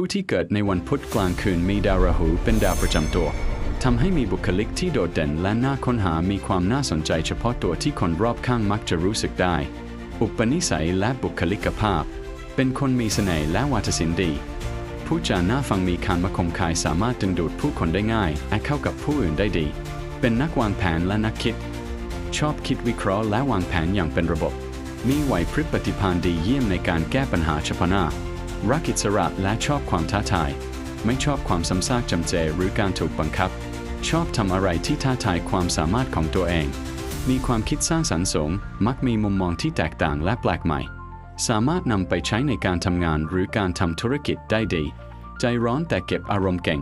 ผู้ที่เกิดในวันพุธกลางคืนมีดาวราหูเป็นดาวประจำตัวทำให้มีบุคลิกที่โดดเด่นและน่าค้นหามีความน่าสนใจเฉพาะตัวที่คนรอบข้างมักจะรู้สึกได้ อุปนิสัยและบุคลิกภาพ เป็นคนมีเสน่ห์และวาทศิลป์ดี ผู้จาน่าฟังมีคานมาคมคายสามารถดึงดูดผู้คนได้ง่ายและเข้ากับผู้อื่นได้ดี เป็นนักวางแผนและนักคิด ชอบคิดวิเคราะห์และวางแผนอย่างเป็นระบบ มีไหวพริบปฏิภาณดีเยี่ยมในการแก้ปัญหาเฉพาะหน้า รักอิสระและชอบความท้าทาย ไม่ชอบความซ้ำซากจำเจหรือการถูกบังคับ ชอบทำอะไรที่ท้าทายความสามารถของตัวเอง มีความคิดสร้างสรรค์สูง มักมีมุมมองที่แตกต่างและแปลกใหม่ สามารถนำไปใช้ในการทำงานหรือการทำธุรกิจได้ดี ใจร้อนแต่เก็บอารมณ์เก่ง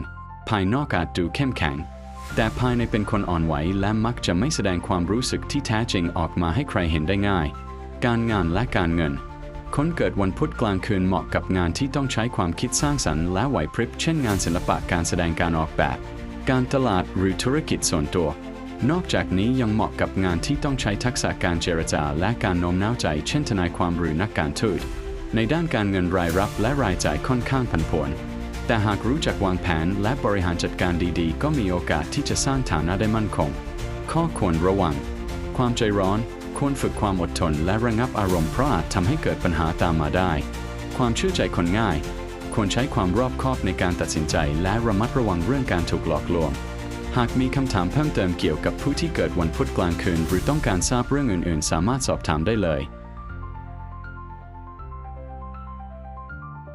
ภายนอกอาจดูเข้มแข็ง แต่ภายในเป็นคนอ่อนไหวและมักจะไม่แสดงความรู้สึกที่แท้จริงออกมาให้ใครเห็นได้ง่าย การงานและการเงิน คนเกิดวันพุธกลางคืนเหมาะกับงานที่ต้องใช้ความคิดสร้างสรรค์และไหวพริบ เช่นงานศิลปะการแสดงการออกแบบ การตลาดหรือธุรกิจส่วนตัว นอกจากนี้ยังเหมาะกับงานที่ต้องใช้ทักษะการเจรจาและการโน้มน้าวใจ เช่นทนายความหรือนักการทูตในด้านการเงินรายรับและรายจ่ายค่อนข้างผันผวนแต่หากรู้จักวางแผนและบริหารจัดการดีๆ ก็มีโอกาสที่จะสร้างฐานะได้มั่นคง ข้อควรระวัง ความใจร้อน ควรฝึกความอดทนและระงับอารมณ์เพราะอาจทำให้เกิดปัญหาตามมาได้ ความเชื่อใจคนง่าย ควรใช้ความรอบคอบในการตัดสินใจและระมัดระวังเรื่องการถูกหลอกลวง หากมีคำถามเพิ่มเติมเกี่ยวกับผู้ที่เกิดวันพุธกลางคืน หรือต้องการทราบเรื่องอื่น ๆ สามารถสอบถามได้เลย